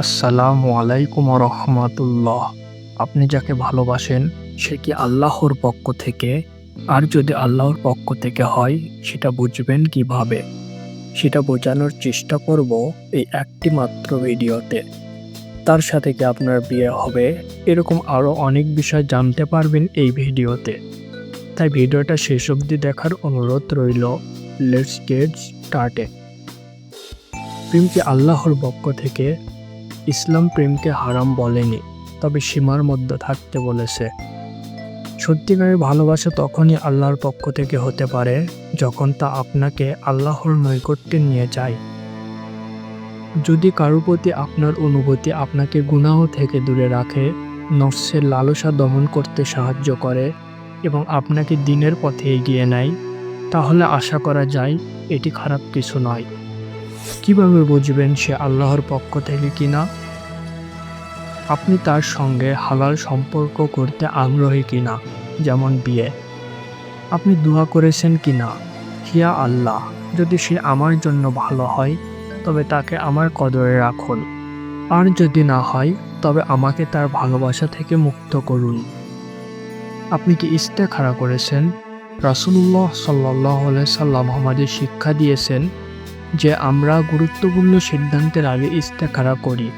আসসালামু আলাইকুম রহমাতুল্লাহ। আপনি যাকে ভালোবাসেন, সে কি আল্লাহর পক্ষ থেকে? আর যদি আল্লাহর পক্ষ থেকে হয়, সেটা বুঝবেন কীভাবে? সেটা বোঝানোর চেষ্টা করব এই একটি মাত্র ভিডিওতে। তার সাথে কি আপনার বিয়ে হবে, এরকম আরও অনেক বিষয় জানতে পারবেন এই ভিডিওতে। তাই ভিডিওটা শেষ অবধি দেখার অনুরোধ রইল লেটস গেট স্টার্টেড প্রেমকে আল্লাহর পক্ষ থেকে? ইসলাম প্রেমকে হারাম বলেনি, তবে সীমার মধ্যে থাকতে বলেছে। সত্যিকারের ভালোবাসা তখনই আল্লাহর পক্ষ থেকে হতে পারে, যখন তা আপনাকে আল্লাহর নৈকট্যে নিয়ে যায়। যদি কারোর প্রতি আপনার অনুভূতি আপনাকে গুনাহ থেকে দূরে রাখে নফসের লালসা দমন করতে সাহায্য করে এবং আপনাকে দিনের পথে এগিয়ে নেয়, তাহলে আশা করা যায় এটি খারাপ কিছু নয়। কীভাবে বুঝবেন সে আল্লাহর পক্ষ থেকে কিনা? আপনি তার সঙ্গে হালাল সম্পর্ক করতে আগ্রহী কিনা? যেমন বিয়ে। আপনি দোয়া করেছেন কিনা? হিয়া আল্লাহ, যদি সে আমার জন্য ভালো হয়, তবে তাকে আমার কদরে রাখুন। আর যদি না হয়, তবে আমাকে তার ভালোবাসা থেকে মুক্ত করুন। আপনি কি ইস্তেখারা করেছেন? রাসুল্লাহ সাল্লাহ সাল্লাম আমাদের শিক্ষা দিয়েছেন যে আমরা গুরুত্বপূর্ণ সিদ্ধান্তের আগে ইস্তেখারা করি।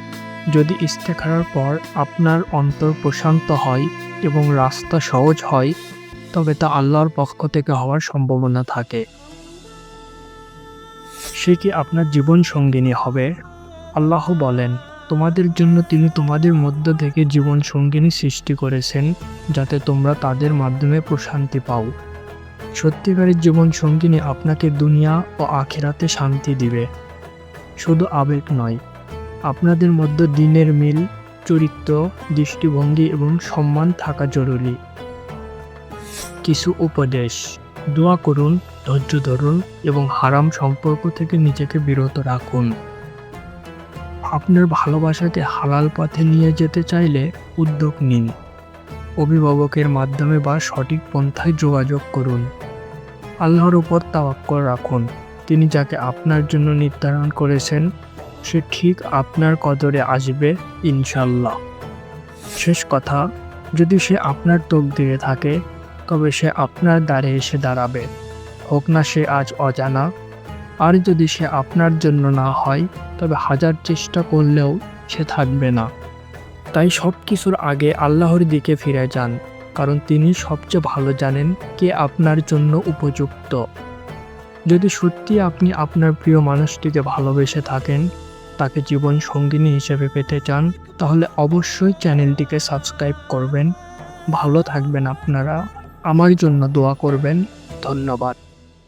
যদি ইস্তেখারার পর আপনার অন্তর প্রশান্ত হয় এবং রাস্তা সহজ হয়, তবে তা আল্লাহর পক্ষ থেকে হওয়ার সম্ভাবনা থাকে। সে কি আপনার জীবন সঙ্গিনী হবে? আল্লাহ বলেন, তোমাদের জন্য তিনি তোমাদের মধ্য থেকে জীবন সঙ্গিনী সৃষ্টি করেছেন, যাতে তোমরা তাদের মাধ্যমে প্রশান্তি পাও। সত্যিকারের জীবন সঙ্গিনী আপনাকে দুনিয়া ও আখেরাতে শান্তি দিবে। শুধু আবেগ নয়, আপনাদের মধ্যে দিনের মিল, চরিত্র, দৃষ্টিভঙ্গি এবং সম্মান থাকা জরুরি। কিছু উপদেশ, দোয়া করুন, ধৈর্য ধরুন এবং হারাম সম্পর্ক থেকে নিজেকে বিরত রাখুন। আপনার ভালোবাসাকে হালাল পথে নিয়ে যেতে চাইলে উদ্যোগ নিন। অভিভাবকের মাধ্যমে বা সঠিক পন্থায় যোগাযোগ করুন। আল্লাহর উপর তাওয়াক্কল রাখুন। তিনি যাকে আপনার জন্য নির্ধারণ করেছেন, সে ঠিক আপনার কদরে আসবে ইনশাল্লাহ শেষ কথা, যদি সে আপনার তকদিরে থাকে, তবে সে আপনার দ্বারে এসে দাঁড়াবে। হোক না সে আজ অজানা, আর যদি সে আপনার জন্য না হয়, তবে হাজার চেষ্টা করলেও সে থাকবে না। তাই সব কিছুর আগে আল্লাহর দিকে ফিরে যান, কারণ তিনি সবচেয়ে ভালো জানেন কে আপনার জন্য উপযুক্ত। যদি সত্যি আপনি আপনার প্রিয় মানুষটিকে ভালোবেসে থাকেন, তাকে জীবন সঙ্গিনী হিসেবে পেতে চান, তাহলে অবশ্যই চ্যানেলটিকে সাবস্ক্রাইব করবেন। ভালো থাকবেন আপনারা। আমার জন্য দোয়া করবেন। ধন্যবাদ।